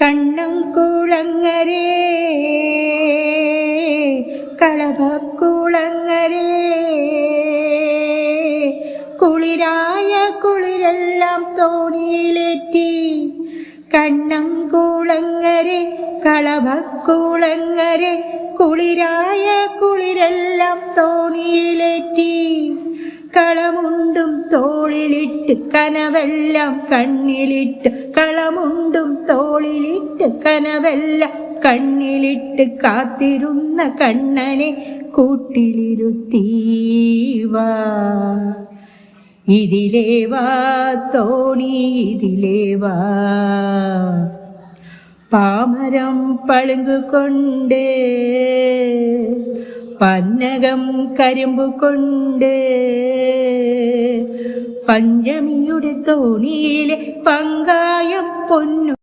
കണ്ണം കുളങ്ങരേ കളഭക്കുളങ്ങരേ. കുളിരായ കുളിരെല്ലാം തോണിയിലേറ്റി കണ്ണം കൂളങ്ങരെ കളഭക്കൂളങ്ങരെ. കുളിരായ കുളിരെല്ലാം തോണിയിലേറ്റി കളമുണ്ടും തോളിലിട്ട് കനവെല്ലാം കണ്ണിലിട്ട് കളമുണ്ടും തോളിലിട്ട് കനവെല്ലാം കണ്ണിലിട്ട് കാത്തിരുന്ന കണ്ണനെ കൂട്ടിലിരുത്തീവാ. ഇതിലേ വാ തോണി ഇതിലേ വാ പാമരം പളുങ്കുകൊണ്ട് പന്നകം കരിമ്പു കൊണ്ട് പഞ്ചമിയുടെ തോണിയിലെ പങ്കായം പൊന്നു